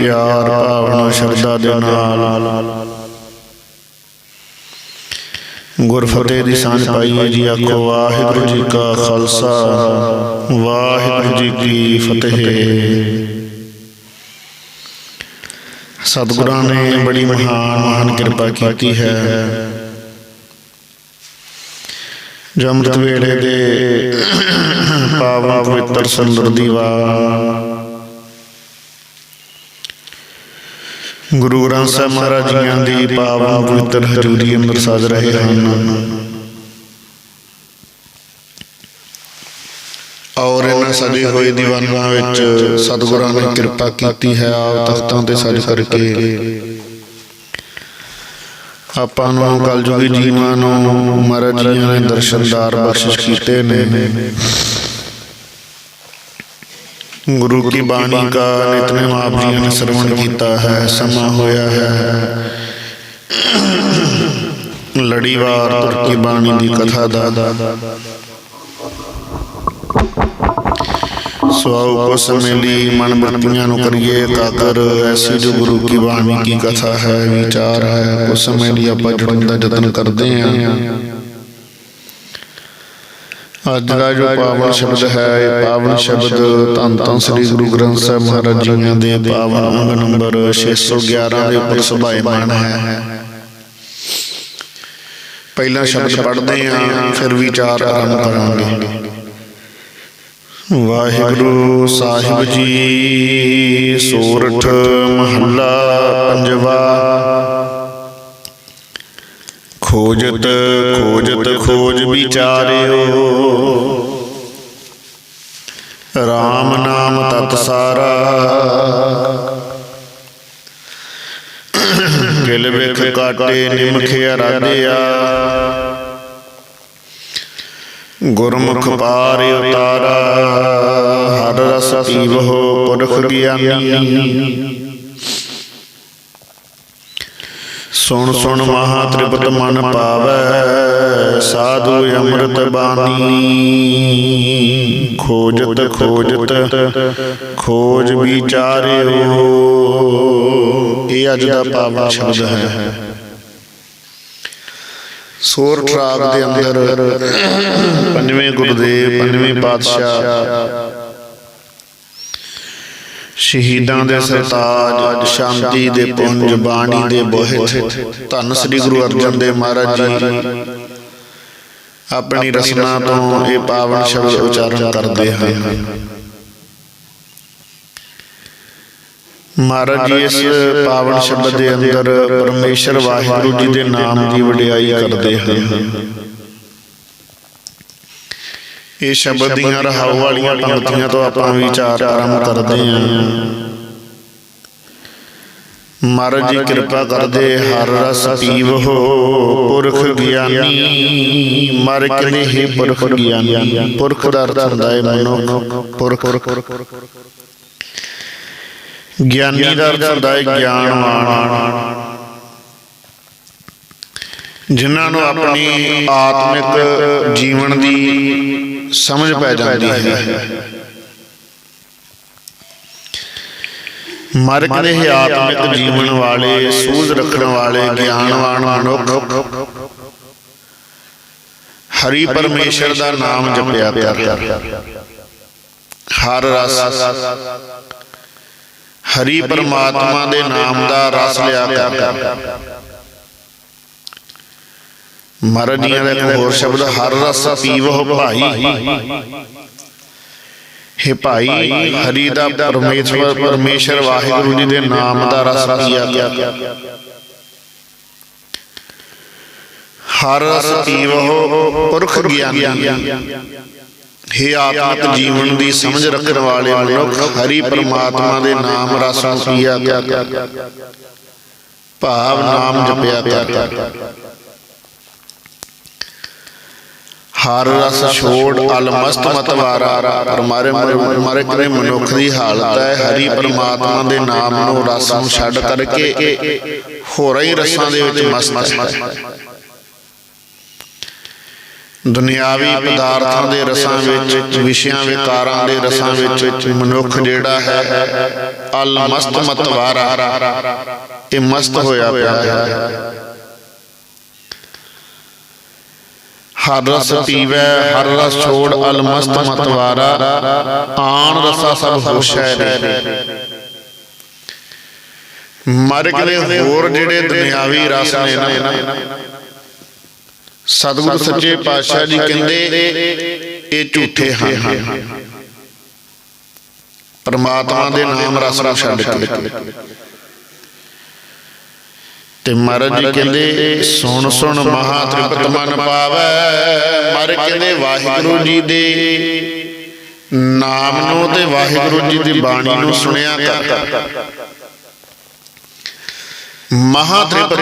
ਪਿਆਰ ਭਾਵਨਾ, ਸ਼ਰਧਾ ਦੇ ਨਾਲ। ਗੁਰ ਦੀ ਸਾਂਝ ਪਾਈਏ ਜੀ ਆਖੋ, ਵਾਹਿਗੁਰੂ ਜੀ ਕਾ ਖਾਲਸਾ, ਵਾਹਿਗੁਰੂ ਜੀ ਕੀ ਫਤਿਹ। ਸਤਿਗੁਰਾਂ ਨੇ ਬੜੀ ਮਹਾਨ ਮਹਾਨ ਕਿਰਪਾ ਕੀਤੀ ਹੈ। ਜਮਤ ਅੰਮ੍ਰਿਤ ਵੇਲੇ ਦੇ ਪਾਵਨ ਪਵਿੱਤਰ ਸੁੰਦਰ ਦੀਵਾ ਗੁਰੂ ਗ੍ਰੰਥ ਸਾਹਿਬ ਮਹਾਰਾਜ ਜੀਆਂ ਦੀ ਪਾਵਨ ਪਵਿੱਤਰ ਹਜ਼ੂਰੀ ਅੰਦਰ ਸਾਜ ਰਹੇ ਹਨ। ਔਰ ਇਹਨਾਂ ਸਜੇ ਹੋਏ ਦੀਵਾਨਾਂ ਵਿੱਚ ਸਤਿਗੁਰਾਂ ਨੇ ਕਿਰਪਾ ਕੀਤੀ ਹੈ ਆਪ ਤਖਤਾਂ ਤੇ ਸਜ ਕਰਕੇ। ਆਪਾਂ ਨੂੰ ਕਲਯੁਗੀ ਜੀਵਾਂ ਨੂੰ ਮਹਾਰਾਜ ਜੀਆਂ ਨੇ ਦਰਸ਼ਨਦਾਰ ਬਖਸ਼ਿਸ਼ ਕੀਤੇ ਨੇ। ਗੁਰੂ ਕੀ ਬਾਣੀ ਕਾ ਨਿਤਨੇਮ ਆਪ ਜੀ ਨੇ ਸਰਵਣ ਕੀਤਾ ਹੈ ਸਮਾਂ ਹੋਇਆ ਹੈ। ਲੜੀਵਾਰ ਤੁਰ ਕੀ ਬਾਣੀ ਦੀ ਕਥਾ ਦਾ। ਸਵਾਉ ਕੋ ਸਮੇਲੀ ਮਨ ਬਰਤੀਆਂ ਨੂੰ ਕਰੀਏ ਇਕਾਗਰ ਐਸੀ ਜੋ ਗੁਰੂ ਕੀ ਬਾਣੀ ਕੀ ਕਥਾ ਹੈ ਵਿਚਾਰ ਹੈ ਕੋ ਸਮੇਲੀ ਆਪਾਂ ਜੁੜਨ ਦਾ ਯਤਨ ਕਰਦੇ ਆਂ ਅੱਜ ਦਾ ਜੋ ਪਾਵਨ ਸ਼ਬਦ ਹੈ ਇਹ ਪਾਵਨ ਸ਼ਬਦ ਧੰਨ ਧੰਨ ਸ੍ਰੀ ਗੁਰੂ ਗ੍ਰੰਥ ਸਾਹਿਬ ਮਹਾਰਾਜ ਜੀਆਂ ਦੇ ਪਾਵਨ ਅੰਗ ਨੰਬਰ 611 ਦੇ ਉੱਪਰ ਸੁਭਾਇਮਾਨ ਹੈ। ਪਹਿਲਾ ਸ਼ਬਦ ਪੜ੍ਹਦੇ ਆਂ ਫਿਰ ਵਿਚਾਰ ਆਰੰਭ ਕਰਾਂਗੇ। ਵਾਹਿਗੁਰੂ ਸਾਹਿਬ ਜੀ ਸੋਰਠ ਮਹੱਲਾ ਪੰਜਵਾ ਖੋਜਤ ਖੋਜਤ, ਖੋਜ ਵਿਚਾਰਿਓ। RAM ਨਾਮ ਤਤ ਸਾਰਾ। ਕਿਲ ਵਿਖ ਕਾਟੇ, ਨਿਮਖ ਅਰਾਧਿਆ। ਗੁਰਮੁਖ ਪਾਰ ਉਤਾਰਾ। ਹਰ ਰਸ ਪੀਵੋ ਪੁਰਖ ਗਿਆਨੀ। ਸੁਣ ਸੁਣ ਮਹਾ ਤ੍ਰਿਪਤ ਮਨ ਪਾਵੈ, ਸਾਧੂ ਅੰਮ੍ਰਿਤ ਬਾਣੀ। ਖੋਜਤ ਖੋਜਤ, ਖੋਜ ਵਿਚਾਰਿਓ, ਇਹ ਅੱਜ ਦਾ ਪਾਵਨ ਸ਼ਬਦ ਹੈ। ਸੋਰ ਟਰਾਗ ਦੇ ਅੰਦਰ ਪੰਜਵੇਂ ਗੁਰਦੇਵ, ਪੰਜਵੇਂ ਪਾਤਸ਼ਾਹ ਸ਼ਹੀਦਾਂ ਦੇ ਸਰਤਾਜ ਸ਼ਾਂਤੀ ਦੇ ਪੁੰਜ ਬਾਣੀ ਦੇ ਬੋਹਿਤ। ਧੰਨ ਸ੍ਰੀ ਗੁਰੂ ਅਰਜਨ ਦੇਵ ਮਹਾਰਾਜ ਜੀ। ਆਪਣੀ ਰਸਨਾ ਤੋਂ ਇਹ ਪਾਵਨ ਸ਼ਬਦ ਉਚਾਰਨ ਕਰਦੇ ਹਨ। ਮਹਾਰਾਜ ਜੀ ਇਸ ਪਾਵਨ ਸ਼ਬਦ ਦੇ ਅੰਦਰ ਪਰਮੇਸ਼ਰ ਵਾਹਿਗੁਰੂ ਜੀ ਦੇ ਨਾਮ ਦੀ ਵਡਿਆਈ ਕਰਦੇ ਹਨ। ਇਹ ਸ਼ਬਦ ਦੀਆਂ ਰਹਾਉ ਵਾਲੀਆਂ ਪੰਕਤੀਆਂ ਤੋਂ ਆਪਾਂ ਵਿਚਾਰ ਆਰੰਭ ਕਰਦੇ ਹਾਂ। ਮਹਾਰਾਜ ਜੀ ਕਿਰਪਾ ਕਰਦੇ ਹਰ ਰਸ ਪੀਵੋ। ਪੁਰਖ ਗਿਆਨੀ। ਮਰ ਕਹਿੰਦੇ ਹੀ ਪੁਰਖ ਗਿਆਨੀ। ਪੁਰਖ ਦਾ ਅਰਥ ਹੁੰਦਾ ਹੈ ਮਨੁੱਖ। ਪੁਰਖ। ਗਿਆਨੀ ਦਾ ਅਰਥ ਹੁੰਦਾ ਹੈ ਗਿਆਨਵਾਨ ਜਿਨ੍ਹਾਂ ਨੂੰ ਆਪਣੀ ਆਤਮਿਕ ਜੀਵਨ ਦੀ ਸਮਝ ਪੈ ਜਾਂਦੀ ਹੈ। ਮਰ ਕੇ ਹੀ ਆਤਮਿਕ ਜੀਵਨ ਵਾਲੇ ਸੂਝ ਰੱਖਣ ਵਾਲੇ ਗਿਆਨਵਾਨ ਮਨੁੱਖ। ਹਰੀ ਪਰਮੇਸ਼ਰ ਦਾ ਨਾਮ ਜਪਿਆ ਕਰ। ਹਰ ਰਸ। ਹਰੀ ਪਰਮਾਤਮਾ ਦੇ ਨਾਮ ਦਾ ਰਸ ਲਿਆ ਕਰ। ਮਹਾਰਾਜ ਜੀ ਦਾ ਇੱਕ ਹੋਰ ਸ਼ਬਦ, ਹਰ ਰਸ ਪੀਵੋ ਭਾਈ। ਹੈ ਭਾਈ, ਹਰੀ ਦਾ ਪਰਮੇਸ਼ਵਰ, ਪਰਮੇਸ਼ਰ ਵਾਹਿਗੁਰੂ ਜੀ ਦੇ ਨਾਮ ਦਾ ਰਸ ਪੀਆ ਹਰ ਰਸ ਪੀਵੋ ਪੁਰਖ ਗਿਆਨੀ। ਹੈ ਆਤਮਿਕ ਜੀਵਨ ਦੀ ਸਮਝ ਰੱਖਣ ਵਾਲੇ ਮਨੁੱਖ, ਹਰੀ ਪਰਮਾਤਮਾ ਦੇ ਨਾਮ ਰਸ ਨੂੰ ਪੀਆ ਭਾਵ ਨਾਮ ਜਪਿਆ ਕਰ ਹਰ ਰਸ ਛੋੜ ਅਲਮਸਤ ਮਤਵਾਰਾ ਪਰ ਮਾਰੇ ਮਾਰੇ ਕਰੇ ਮਨੁੱਖ ਦੀ ਹਾਲਤ ਹੈ? ਹਰੀ ਪਰਮਾਤਮਾ ਦੇ ਨਾਮ ਨੂੰ ਰਸ ਨੂੰ ਛੱਡ ਕਰਕੇ ਹੋਰਾਂ ਹੀ ਰਸਾਂ ਦੇ ਵਿੱਚ ਮਸਤ ਹੈ। ਦੁਨਿਆਵੀ ਪਦਾਰਥਾਂ ਦੇ ਰਸਾਂ ਵਿੱਚ ਵਿਸ਼ਿਆਂ ਵਿਕਾਰਾਂ ਦੇ ਰਸਾਂ ਵਿੱਚ ਮਨੁੱਖ ਜਿਹੜਾ ਹੈ ਅਲ ਮਸਤ ਮਤਵਾਰਾ ਇਹ ਮਸਤ ਹੋਇਆ ਪਿਆ ਹੈ। ਹਰ ਰਸ ਪੀਵੈ ਹਰ ਰਸ ਛੋੜ ਅਲ ਮਸਤ ਮਤਵਾਰਾ। ਆਣ ਰਸਾ ਸਭ ਹੋਸ਼ੈ ਰੇ। ਮਰ ਗਏ ਹੋਰ ਜਿਹੜੇ ਦੁਨਿਆਵੀ ਰਸ ਨੇ ਨਾ। ਸਤਿਗੁਰੂ ਸੱਚੇ ਪਾਤਸ਼ਾਹ ਜੀ ਕਹਿੰਦੇ ਇਹ ਝੂਠੇ ਹਨ। ਪਰਮਾਤਮਾ ਦੇ ਨਾਮ ਰਸ ਨੂੰ ਛੱਡ ਕੇ। ਤੇ ਮਹਾਰਾਜ ਜੀ ਕਹਿੰਦੇ ਸੁਣ ਸੁਣ ਮਹਾ ਤ੍ਰਿਪਤ ਮਨ ਪਾਵੈ। ਮਰ ਕਹਿੰਦੇ ਵਾਹਿਗੁਰੂ ਜੀ ਦੇ ਨਾਮ ਨੂੰ ਤੇ ਵਾਹਿਗੁਰੂ ਜੀ ਦੀ ਬਾਣੀ ਨੂੰ ਸੁਣਿਆ ਕਰ ਮਹਾ ਤ੍ਰਿਪਤ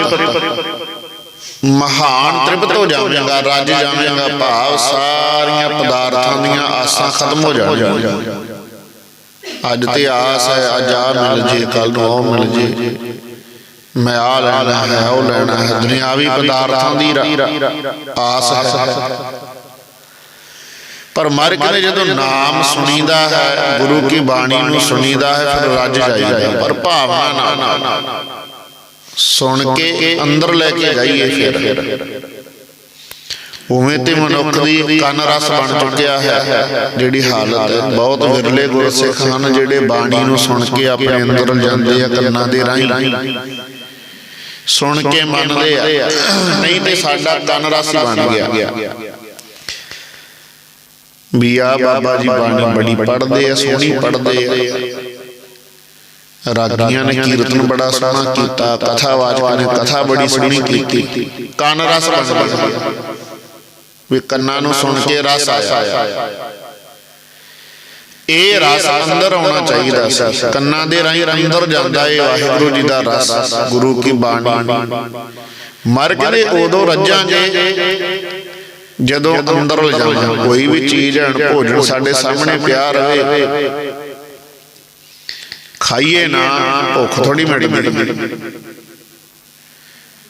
ਮਹਾਨ ਤ੍ਰਿਪਤ ਹੋ ਜਾਵੇਗਾ ਰੱਜ ਜਾਵੇਗਾ ਭਾਵ ਸਾਰੀਆਂ ਪਦਾਰਥਾਂ ਦੀਆਂ ਆਸਾਂ ਖਤਮ ਹੋ ਜਾਣਗੀਆਂ। ਅੱਜ ਤੇ ਆਸ ਹੈ ਅੱਜ ਆ ਮਿਲ ਜੇ ਕੱਲ ਨੂੰ ਉਹ ਮਿਲ ਜੇ। ਮੈਂ ਆ ਲੈਣਾ ਹੈ, ਉਹ ਲੈਣਾ ਹੈ। ਦੁਨਿਆਵੀ ਪਦਾਰਥਾਂ ਦੀ ਆਸ ਹੈ। ਪਰ ਮਰ ਕੇ ਜਦੋਂ ਨਾਮ ਸੁਣੀਦਾ ਹੈ, ਗੁਰੂ ਕੀ ਬਾਣੀ ਨੂੰ ਸੁਣੀਦਾ ਹੈ, ਫਿਰ ਰੱਜ ਜਾਈਦਾ ਪਰ ਭਾਵਨਾ ਨਾਲ ਸੁਣ ਕੇ ਅੰਦਰ ਲੈ ਕੇ ਜਾਈਏ ਫਿਰ। ਉਵੇਂ ਤੇ ਮਨੁੱਖ ਦੀ ਕੰਨ ਰਸ ਬਣ ਚੁੱਕਿਆ ਹੈ, ਜਿਹੜੀ ਹਾਲਤ ਬਹੁਤ ਵਿਰਲੇ ਗੁਰਸਿੱਖ ਹਨ, ਜਿਹੜੇ ਬਾਣੀ ਨੂੰ ਸੁਣ ਕੇ ਆਪਣੇ ਅੰਦਰ ਜਾਂਦੇ ਆ ਕੰਨਾਂ ਦੇ ਰਾਹੀਂ। ਸੁਣ ਕੇ ਮੰਨਦੇ ਆ। ਨਹੀਂ ਤੇ ਸਾਡਾ ਕੰਨ ਰਸ ਬਣ ਗਿਆ। ਵੀ ਆ ਬਾਬਾ ਜੀ ਬਾਣੀ ਬੜੀ ਪੜ੍ਹਦੇ ਆ ਸੋਹਣੀ ਪੜ੍ਹਦੇ ਆ। ਰਾਗੀਆਂ ਨੇ ਕੀਰਤਨ ਬੜਾ ਸੋਹਣਾ ਕੀਤਾ ਕਥਾਵਾਚਕਾਂ ਨੇ ਕਥਾ ਬੜੀ ਸੋਹਣੀ ਕੀਤੀ। ਕੰਨ ਰਸ ਬਣ ਗਿਆ। ਵੀ ਕੰਨਾਂ ਨੂੰ ਸੁਣ ਕੇ ਰਸ ਆਇਆ। ਇਹ ਰਸ ਅੰਦਰ ਆਉਣਾ ਚਾਹੀਦਾ ਸੀ। ਕੰਨਾਂ ਦੇ ਰਾਹੀਂ ਅੰਦਰ ਜਾਂਦਾ ਏ ਵਾਹਿਗੁਰੂ ਜੀ ਦਾ ਰਸ, ਗੁਰੂ ਕੀ ਬਾਣੀ। ਮਰ ਕੇ ਉਦੋਂ ਰੱਜਾਂਗੇ ਜਦੋਂ ਅੰਦਰ ਲਿਜਾਵਾਂ ਕੋਈ ਵੀ ਚੀਜ਼ ਭੋਜਨ ਸਾਡੇ ਸਾਹਮਣੇ ਪਿਆ ਰਵੇ ਖਾਈਏ ਨਾ, ਭੁੱਖ ਥੋੜੀ ਮਿਟਦੀ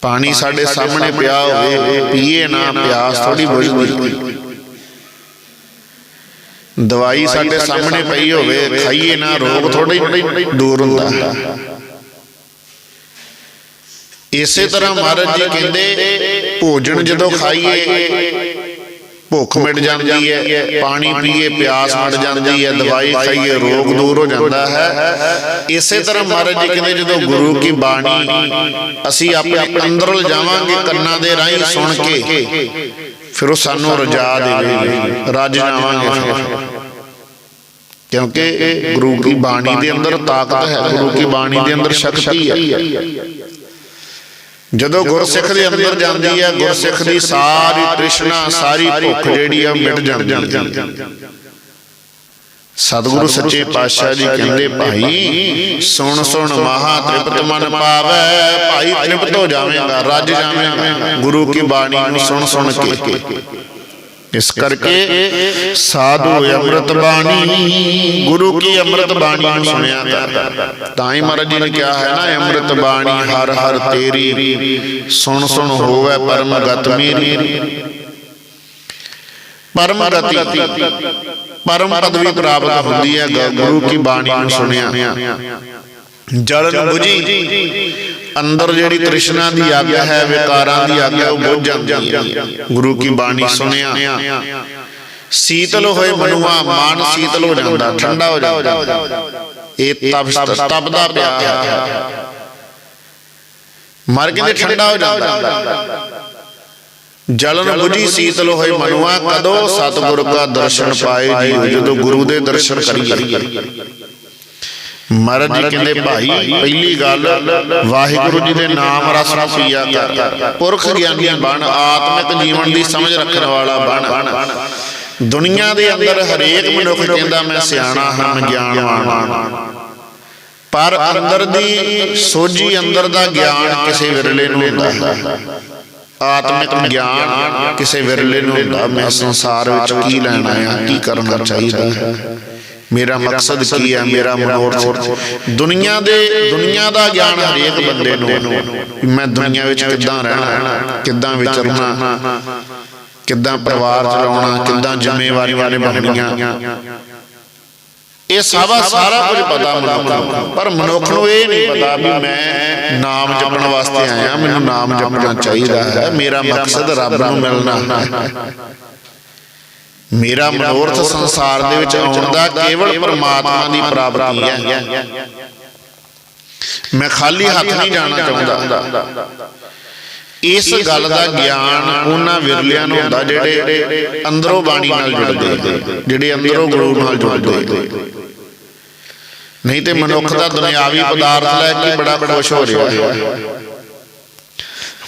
ਪਾਣੀ ਸਾਡੇ ਸਾਹਮਣੇ ਪਿਆ ਹੋਵੇ, ਪੀਏ ਨਾ, ਪਿਆਸ ਥੋੜੀ ਬੁਝਦੀ ਦਵਾਈ ਸਾਡੇ ਸਾਹਮਣੇ ਪਈ ਹੋਵੇ ਖਾਈਏ ਨਾ ਰੋਗ ਥੋੜੀ ਦੂਰ ਹੁੰਦਾ। ਇਸੇ ਤਰ੍ਹਾਂ ਮਹਾਰਾਜ ਜੀ ਕਹਿੰਦੇ ਭੋਜਨ ਜਦੋਂ ਖਾਈਏ ਭੁੱਖ ਮਿਟ ਜਾਂਦੀ ਹੈ ਪਾਣੀ ਪੀਏ ਪਿਆਸ ਮਿਟ ਜਾਂਦੀ ਹੈ ਦਵਾਈ ਖਾਈਏ ਰੋਗ ਦੂਰ ਹੋ ਜਾਂਦਾ ਹੈ। ਇਸੇ ਤਰ੍ਹਾਂ ਮਹਾਰਾਜ ਜੀ ਕਹਿੰਦੇ ਜਦੋਂ ਗੁਰੂ ਕੀ ਬਾਣੀ ਅਸੀਂ ਆਪਣੇ ਅੰਦਰ ਲਿਜਾਵਾਂਗੇ ਕੰਨਾਂ ਦੇ ਰਾਹੀਂ ਸੁਣ ਕੇ। ਫਿਰ ਉਹ ਸਾਨੂੰ ਰਜਾ ਦੇਵੇਗੀ ਰੱਜ ਜਾਵਾਂਗੇ ਕਿਉਂਕਿ ਗੁਰੂ ਕੀ ਬਾਣੀ ਦੇ ਅੰਦਰ ਤਾਕਤ ਹੈ। ਗੁਰੂ ਕੀ ਬਾਣੀ ਦੇ ਅੰਦਰ ਸ਼ਕਤੀ ਹੈ। ਜਦੋਂ ਗੁਰਸਿੱਖ ਦੇ ਅੰਦਰ ਜਾਂਦੀ ਹੈ ਗੁਰਸਿੱਖ ਦੀ ਸਾਰੀ ਤ੍ਰਿਸ਼ਨਾ ਸਾਰੀ ਭੁੱਖ ਜਿਹੜੀ ਆ ਮਿਟ ਜਾਂਦੀ ਹੈ। ਸਤਿਗੁਰੂ ਸੱਚੇ ਪਾਤਸ਼ਾਹ ਜੀ ਕਹਿੰਦੇ ਭਾਈ ਸੁਣ ਸੁਣ ਮਹਾ ਤ੍ਰਿਪਤ ਮਨ ਪਾਵੈ ਭਾਈ ਤ੍ਰਿਪਤ ਹੋ ਜਾਵੇਂਗਾ ਰੱਜ ਜਾਵੇਂਗਾ। ਗੁਰੂ ਕੀ ਬਾਣੀ ਨੂੰ ਸੁਣ ਸੁਣ ਕੇ। ਇਸ ਕਰਕੇ ਸਾਧੂ ਅੰਮ੍ਰਿਤ ਬਾਣੀ ਗੁਰੂ ਕੀ ਅੰਮ੍ਰਿਤ ਬਾਣੀ ਨੂੰ ਸੁਣਿਆ ਕਰ ਤਾਂ ਹੀ ਮਹਾਰਾਜ ਜੀ ਨੇ ਕਿਹਾ ਹੈ ਨਾ ਅੰਮ੍ਰਿਤ ਬਾਣੀ ਹਰ ਹਰ ਤੇਰੀ। ਸੁਣ ਸੁਣ ਹੋਵੇ ਪਰਮ ਗਤ ਮੇਰੀ। ਪਰਮ ਗਤੀ ਪਰਮ ਪਦਵੀ ਪ੍ਰਾਪਤ ਹੁੰਦੀ ਹੈ ਗੁਰੂ ਕੀ ਬਾਣੀ ਨੂੰ ਸੁਣਿਆ। ਜਲਨ 부ਜੀ ਅੰਦਰ ਜਿਹੜੀ ਤ੍ਰਿਸ਼ਨਾ ਦੀ ਅੱਗ ਹੈ ਵਿਕਾਰਾਂ ਦੀ ਅੱਗ ਉਹ ਬੁਝ ਜਾਂਦੀ ਹੈ। ਗੁਰੂ ਕੀ ਬਾਣੀ ਸੁਣਿਆ। ਸੀਤਲ ਹੋਏ ਮਨੁਆ ਮਨ ਸੀਤਲ ਹੋ ਜਾਂਦਾ ਠੰਡਾ ਹੋ ਜਾਂਦਾ। ਇਹ ਤਪ ਤਪਦਾ ਪਿਆ ਮਰ ਕੇ ਠੰਡਾ ਹੋ ਜਾਂਦਾ। ਜਲਨ 부ਜੀ ਸੀਤਲ ਹੋਏ ਮਨੁਆ ਕਦੋਂ ਸਤਿਗੁਰ ਦਾ ਦਰਸ਼ਨ ਪਾਏ ਜੀ ਜਦੋਂ ਗੁਰੂ ਦੇ ਦਰਸ਼ਨ ਕਰੀਏ। ਮਹਾਰਾਜ ਜੀ ਕਹਿੰਦੇ ਭਾਈ ਪਹਿਲੀ ਗੱਲ ਵਾਹਿਗੁਰੂ ਜੀ ਦੇ ਨਾਮ ਰਸ ਪੀਆ ਕਰ। ਪੁਰਖ ਗਿਆਨੀ ਬਣ ਆਤਮਿਕ ਜੀਵਨ ਦੀ ਸਮਝ ਰੱਖਣ ਵਾਲਾ ਬਣ। ਦੁਨੀਆ ਦੇ ਅੰਦਰ ਹਰੇਕ ਮਨੁੱਖ ਕਹਿੰਦਾ ਮੈਂ ਸਿਆਣਾ ਹਾਂ ਮੈਂ ਗਿਆਨਵਾਨ ਹਾਂ। ਪਰ ਅੰਦਰ ਦੀ ਸੋਝੀ ਅੰਦਰ ਦਾ ਗਿਆਨ ਕਿਸੇ ਵਿਰਲੇ ਨੂੰ ਹੁੰਦਾ ਹੈ। ਆਤਮਿਕ ਗਿਆਨ ਕਿਸੇ ਵਿਰਲੇ ਨੂੰ ਹੁੰਦਾ ਮੈਂ ਸੰਸਾਰ ਵਿੱਚ ਕੀ ਲੈਣਾ ਹੈ ਕੀ ਕਰਨਾ ਚਾਹੀਦਾ ਹੈ? ਮੇਰਾ ਮਕਸਦ ਕੀ ਹੈ? ਮੇਰਾ ਮਨੋਰਥ ਦੁਨੀਆ ਦੇ ਦੁਨੀਆ ਦਾ ਗਿਆਨ ਹਰੇਕ ਬੰਦੇ ਨੂੰ ਮੈਂ ਦੁਨੀਆ ਵਿੱਚ ਕਿੱਦਾਂ ਰਹਿਣਾ? ਕਿੱਦਾਂ ਵਿਚਰਨਾ? ਕਿੱਦਾਂ ਪਰਿਵਾਰ ਚਲਾਉਣਾ? ਕਿੱਦਾਂ ਜ਼ਿੰਮੇਵਾਰੀਆਂ ਨਿਭਾਉਣੀਆਂ? ਇਹ ਸਾਰਾ ਸਾਰਾ ਕੁਝ ਪਤਾ ਮਨੁੱਖ ਨੂੰ ਪਰ ਮਨੁੱਖ ਨੂੰ ਇਹ ਨਹੀਂ ਪਤਾ ਵੀ ਮੈਂ ਨਾਮ ਜਪਣ ਵਾਸਤੇ ਆਇਆ। ਮੈਨੂੰ ਨਾਮ ਜਪਣਾ ਚਾਹੀਦਾ ਹੈ। ਮੇਰਾ ਮਕਸਦ ਰੱਬ ਨੂੰ ਮਿਲਣਾ ਹੈ। ਮੇਰਾ ਮਨੋਰਥ ਸੰਸਾਰ ਦੇ ਵਿੱਚ ਆਉਣ ਦਾ ਕੇਵਲ ਪਰਮਾਤਮਾ ਦੀ ਪ੍ਰਾਪਤੀ ਹੈ। ਮੈਂ ਖਾਲੀ ਹੱਥ ਨਹੀਂ ਜਾਣਾ ਚਾਹੁੰਦਾ। ਇਸ ਗੱਲ ਦਾ ਗਿਆਨ ਉਹਨਾਂ ਵਿਰਲਿਆਂ ਨੂੰ ਹੁੰਦਾ ਜਿਹੜੇ ਅੰਦਰੋਂ ਬਾਣੀ ਨਾਲ ਜੁੜਦੇ, ਜਿਹੜੇ ਅੰਦਰੋਂ ਗੁਰੂ ਨਾਲ ਜੁੜਦੇ। ਨਹੀਂ ਤੇ ਮਨੁੱਖ ਦਾ ਦੁਨਿਆਵੀ ਪਦਾਰਥ ਲੈ ਕੇ ਬੜਾ ਖੁਸ਼ ਹੋ ਰਿਹਾ ਹੈ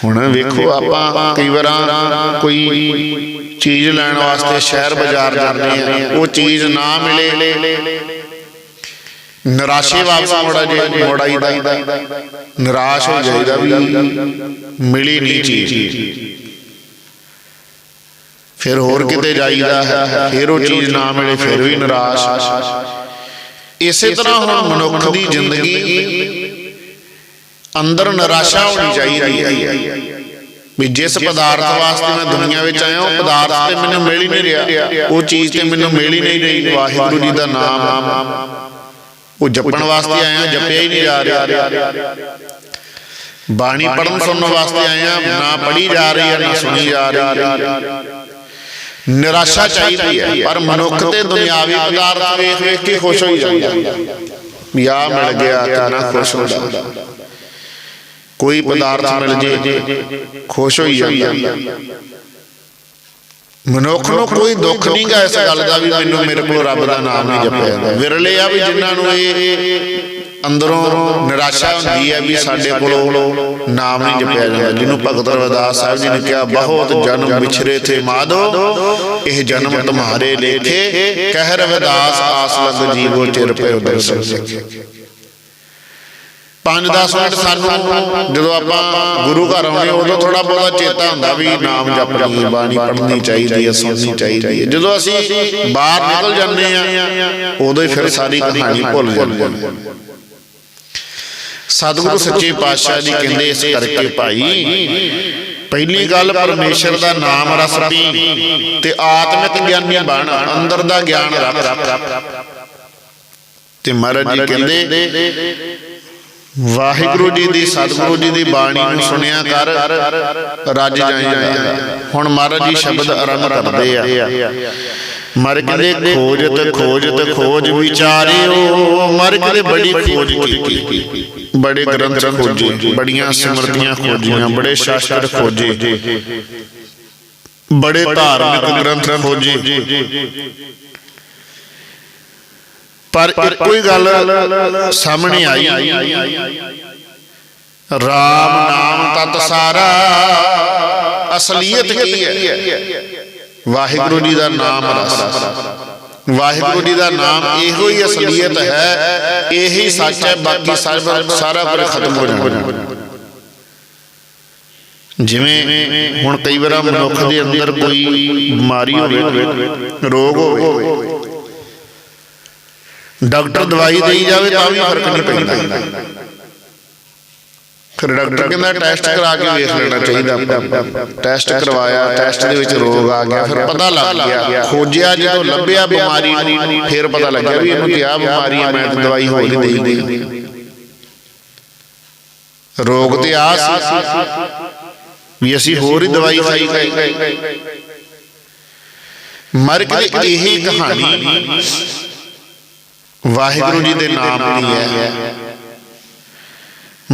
ਹੁਣ ਵੇਖੋ ਆਪਾਂ ਕਈ ਵਾਰਾਂ ਕੋਈ ਚੀਜ਼ ਲੈਣ ਵਾਸਤੇ ਸ਼ਹਿਰ ਬਾਜ਼ਾਰ ਜਾਂਦੇ ਆ ਉਹ ਚੀਜ਼ ਨਾ ਮਿਲੇ। ਨਿਰਾਸ਼ੇ ਵਾਪਸ ਮੋੜਾ ਜੇ ਮੋੜਾਈ ਦਾ ਨਿਰਾਸ਼ ਹੋ ਜਾਈਦਾ ਵੀ ਮਿਲੀ ਨਹੀਂ ਚੀਜ਼। ਫਿਰ ਹੋਰ ਕਿਤੇ ਜਾਈਦਾ ਹੈ ਫਿਰ ਉਹ ਚੀਜ਼ ਨਾ ਮਿਲੇ ਫਿਰ ਵੀ ਨਿਰਾਸ਼। ਇਸੇ ਤਰ੍ਹਾਂ ਹੁਣ ਮਨੁੱਖ ਦੀ ਜ਼ਿੰਦਗੀ ਅੰਦਰ ਨਿਰਾਸ਼ਾ ਹੋਣੀ ਚਾਹੀਦੀ ਹੈ। ਵੀ ਜਿਸ ਪਦਾਰਥ ਵਾਸਤੇ ਮੈਂ ਦੁਨੀਆ ਵਿੱਚ ਆਇਆ ਉਹ ਪਦਾਰਥ ਤੇ ਮੈਨੂੰ ਮਿਲ ਹੀ ਨਹੀਂ ਰਿਹਾ। ਉਹ ਚੀਜ਼ ਤੇ ਮੈਨੂੰ ਮਿਲ ਹੀ ਨਹੀਂ ਰਹੀ। ਵਾਹਿਗੁਰੂ ਜੀ ਦਾ ਨਾਮ। ਉਹ ਜਪਣ ਵਾਸਤੇ ਆਇਆ ਜਪਿਆ ਹੀ ਨਹੀਂ ਜਾ ਰਿਹਾ। ਬਾਣੀ ਪੜਨ ਸੁਣਨ ਵਾਸਤੇ ਆਇਆ ਨਾ ਪੜੀ ਜਾ ਰਹੀ ਹੈ ਨਾ ਸੁਣੀ ਜਾ ਰਹੀ ਹੈ। ਨਿਰਾਸ਼ਾ ਚਾਹੀਦੀ ਹੈ। ਪਰ ਮਨੁੱਖ ਤੇ ਦੁਨਿਆਵੀ ਪਦਾਰਥ ਵੇਖ ਵੇਖ ਕੇ ਖੁਸ਼ ਹੋਈ ਜਾਂਦਾ ਵੀ ਆ ਮਿਲ ਗਿਆ ਕਿੰਨਾ ਖੁਸ਼ ਹੁੰਦਾ। ਕੋਈ ਪਦਾਰਥ ਮਿਲ ਜੇ ਖੁਸ਼ ਹੋਈ ਜਾਂਦਾ। ਮਨੁੱਖ ਨੂੰ ਕੋਈ ਦੁੱਖ ਨਹੀਂਗਾ ਇਸ ਗੱਲ ਦਾ ਵੀ ਮੈਨੂੰ ਮੇਰੇ ਕੋਲ ਰੱਬ ਦਾ ਨਾਮ ਨਹੀਂ ਜਪਿਆ ਜਾਂਦਾ ਵਿਰਲੇ ਆ ਵੀ ਜਿਨ੍ਹਾਂ ਨੂੰ ਇਹ ਅੰਦਰੋਂ ਨਿਰਾਸ਼ਾ ਹੁੰਦੀ ਹੈ ਵੀ ਸਾਡੇ ਕੋਲੋਂ ਨਾਮ ਨਹੀਂ ਜਪਿਆ ਜਾਂਦਾ। ਜਿਹਨੂੰ ਭਗਤ ਰਵਿਦਾਸ ਸਾਹਿਬ ਜੀ ਨੇ ਕਿਹਾ, ਬਹੁਤ ਜਨਮ ਵਿਛਰੇ ਥੇ ਮਾਧੋ, ਇਹ ਜਨਮ ਤੁਮਹਾਰੇ ਲੇਖੇ, ਕਹਿ ਰਵਿਦਾਸ ਆਸ ਲਗ ਜੀਵੋ ਚਿਰ ਪਇਓ ਦਰਸ਼ਨ ਸਿੱਖੇ। 5-10 ਮਿੰਟ ਸਾਨੂੰ ਜਦੋਂ ਆਪਾਂ ਗੁਰੂ ਘਰ ਆਉਂਦੇ ਉਦੋਂ ਥੋੜਾ ਬਹੁਤਾ ਚੇਤਾ ਹੁੰਦਾ ਵੀ ਨਾਮ ਜਪਣੀ ਬਾਣੀ ਪੜ੍ਹਨੀ ਚਾਹੀਦੀ ਹੈ, ਸੁਣਨੀ ਚਾਹੀਦੀ ਹੈ। ਜਦੋਂ ਅਸੀਂ ਬਾਹਰ ਨਿਕਲ ਜਾਂਦੇ ਆ ਉਦੋਂ ਹੀ ਫਿਰ ਸਾਰੀ ਕਹਾਣੀ ਭੁੱਲ ਜਾਂਦੇ ਹਾਂ। ਸਤਿਗੁਰੂ ਸੱਚੇ ਪਾਤਸ਼ਾਹ ਜੀ ਕਹਿੰਦੇ ਇਸ ਕਰਕੇ ਭਾਈ ਪਹਿਲੀ ਗੱਲ ਪਰਮੇਸ਼ਰ ਦਾ ਨਾਮ ਰਸ ਪੀ ਤੇ ਆਤਮਿਕ ਗਿਆਨੀ ਬਣ ਅੰਦਰ ਦਾ ਗਿਆਨ ਰੱਖ ਤੇ ਮਹਾਰਾਜ ਜੀ ਕਹਿੰਦੇ ਵਾਹਿਗੁਰੂ ਜੀ ਦੀ ਸਤਿਗੁਰੂ ਜੀ ਦੀ ਬਾਣੀ ਨੂੰ ਸੁਣਿਆ ਕਰ ਰੱਜ ਜਾਏਗਾ ਹੁਣ ਮਹਾਰਾਜ ਜੀ ਸ਼ਬਦ ਆਰੰਭ ਕਰਦੇ ਆ। ਮਰ ਕਹਿੰਦੇ ਖੋਜਤ ਖੋਜਤ ਖੋਜ ਵਿਚਾਰਿਓ। ਮਰ ਕਹਿੰਦੇ ਬੜੀ ਖੋਜ ਕੀਤੀ। ਬੜੇ ਗ੍ਰੰਥ ਖੋਜੇ ਬੜੀਆਂ ਸਿਮਰਤੀਆਂ ਖੋਜੀਆਂ ਬੜੇ ਸ਼ਾਸਤਰ ਖੋਜੇ। ਬੜੇ ਧਾਰਮਿਕ ਗ੍ਰੰਥ ਖੋਜੇ। ਪਰ ਇੱਕੋ ਹੀ ਗੱਲ ਸਾਹਮਣੇ ਆਈ। ਰਾਮ ਨਾਮ ਤਤ ਸਾਰਾ। ਅਸਲੀਅਤ ਕੀ ਹੈ? ਵਾਹਿਗੁਰੂ ਜੀ ਦਾ ਨਾਮ ਰਸ। ਵਾਹਿਗੁਰੂ ਜੀ ਦਾ ਨਾਮ ਇਹੋ ਹੀ ਅਸਲੀਅਤ ਹੈ, ਇਹੀ ਸੱਚ ਹੈ, ਬਾਕੀ ਸਾਰਾ ਕੁਝ ਖਤਮ ਹੋ ਜਾਣਾ। ਜਿਵੇਂ ਹੁਣ ਕਈ ਵਾਰ ਮਨੁੱਖ ਦੇ ਅੰਦਰ ਕੋਈ ਬਿਮਾਰੀ ਹੋਵੇ, ਰੋਗ ਹੋਵੇ, ਡਾਕਟਰ ਦਵਾਈ ਦੇਈ ਜਾਵੇ ਤਾਂ ਵੀ ਫ਼ਰਕ ਨਹੀਂ ਪੈਂਦਾ। ਫਿਰ ਡਾਕਟਰ ਕਹਿੰਦਾ ਟੈਸਟ ਕਰਾ ਕੇ ਵੇਖ ਲੈਣਾ ਚਾਹੀਦਾ ਟੈਸਟ ਕਰਵਾਇਆ ਟੈਸਟ ਦੇ ਵਿੱਚ ਰੋਗ ਆ ਗਿਆ ਫਿਰ ਪਤਾ ਲੱਗ ਗਿਆ। ਖੋਜਿਆ ਜਦੋਂ ਲੱਭਿਆ ਬਿਮਾਰੀ ਨੂੰ ਫਿਰ ਪਤਾ ਲੱਗਿਆ ਵੀ ਇਹਨੂੰ ਤੇ ਆ ਬਿਮਾਰੀ ਹੈ ਮੈਂ ਦਵਾਈ ਹੋਰ ਹੀ ਦੇਈ ਦੀ ਰੋਗ ਤੇ ਆ ਸੀ। ਵੀ ਅਸੀਂ ਹੋਰ ਹੀ ਦਵਾਈ ਖਾਈ। ਗਏ ਮਰ ਕੇ ਇਹੀ ਕਹਾਣੀ ਵਾਹਿਗੁਰੂ ਜੀ ਦੇ ਨਾਮ ਦੀ ਹੈ।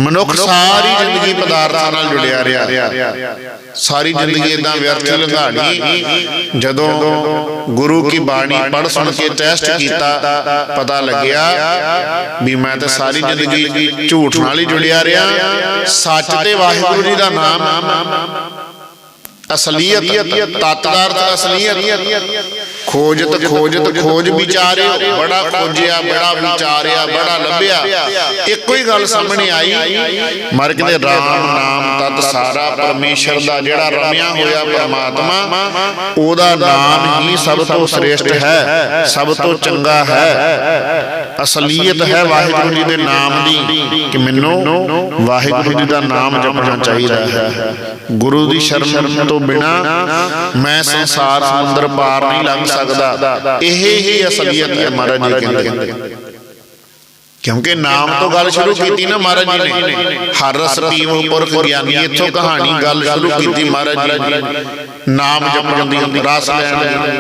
ਮਨੁੱਖ ਸਾਰੀ ਜ਼ਿੰਦਗੀ ਪਦਾਰਥਾਂ ਨਾਲ ਜੁੜਿਆ ਰਿਹਾ। ਸਾਰੀ ਜ਼ਿੰਦਗੀ ਇਦਾਂ ਵਿਅਰਥ ਲੰਘਾਣੀ ਜਦੋਂ ਗੁਰੂ ਕੀ ਬਾਣੀ ਪੜ੍ਹ ਸੁਣ ਕੇ ਟੈਸਟ ਕੀਤਾ ਪਤਾ ਲੱਗਿਆ ਵੀ ਮੈਂ ਤਾਂ ਸਾਰੀ ਜ਼ਿੰਦਗੀ ਝੂਠ ਨਾਲ ਹੀ ਜੁੜਿਆ ਰਿਹਾ। ਸੱਚ ਤੇ ਵਾਹਿਗੁਰੂ ਜੀ ਦਾ ਨਾਮ। ਅਸਲੀਅਤ ਤਤਦਾਰਥ ਅਸਲੀਅਤ। ਖੋਜਤ ਖੋਜਤ ਖੋਜ ਵਿਚਾਰਿਓ ਬੜਾ ਖੋਜਿਆ ਬੜਾ ਵਿਚਾਰਿਆ ਬੜਾ ਲੱਭਿਆ। ਇੱਕੋ ਹੀ ਗੱਲ ਸਾਹਮਣੇ ਆਈ। ਮਰ ਕਹਿੰਦੇ ਰਾਮ ਨਾਮ ਤਤ ਸਾਰਾ ਪਰਮੇਸ਼ਰ ਦਾ ਜਿਹੜਾ ਰਮਿਆ ਹੋਇਆ ਪਰਮਾਤਮਾ ਉਹਦਾ ਨਾਮ ਹੀ ਸਭ ਤੋਂ ਸ੍ਰੇਸ਼ਟ ਹੈ। ਸਭ ਤੋਂ ਚੰਗਾ ਹੈ। ਅਸਲੀਅਤ ਹੈ ਵਾਹਿਗੁਰੂ ਜੀ ਦੇ ਨਾਮ ਦੀ ਕਿ ਮੈਨੂੰ ਵਾਹਿਗੁਰੂ ਜੀ ਦਾ ਨਾਮ ਜਪਣਾ ਚਾਹੀਦਾ ਹੈ। ਗੁਰੂ ਦੀ ਸ਼ਰਨ ਤੋਂ ਬਿਨਾ ਮੈਂ ਸੰਸਾਰ ਸਮੁੰਦਰ ਪਾਰ ਨਹੀਂ ਲੰਘ ਸਕਦਾ ਇਹ ਹੀ ਅਸਲੀਅਤ ਹੈ ਮਹਾਰਾਜ ਜੀ ਕਹਿੰਦੇ। ਕਿਉਂਕਿ ਨਾਮ ਤੋਂ ਗੱਲ ਸ਼ੁਰੂ ਕੀਤੀ ਨਾ ਮਹਾਰਾਜ ਜੀ ਨੇ। ਹਰ ਰਸ ਪੁਰਖ ਗਿਆਨੀ, ਇੱਥੋਂ ਕਹਾਣੀ ਗੱਲ ਸ਼ੁਰੂ ਕੀਤੀ ਮਹਾਰਾਜ ਜੀ ਨੇ। ਨਾਮ ਜਪਣ ਦੀ ਰਸ ਲੈਣ ਦੀ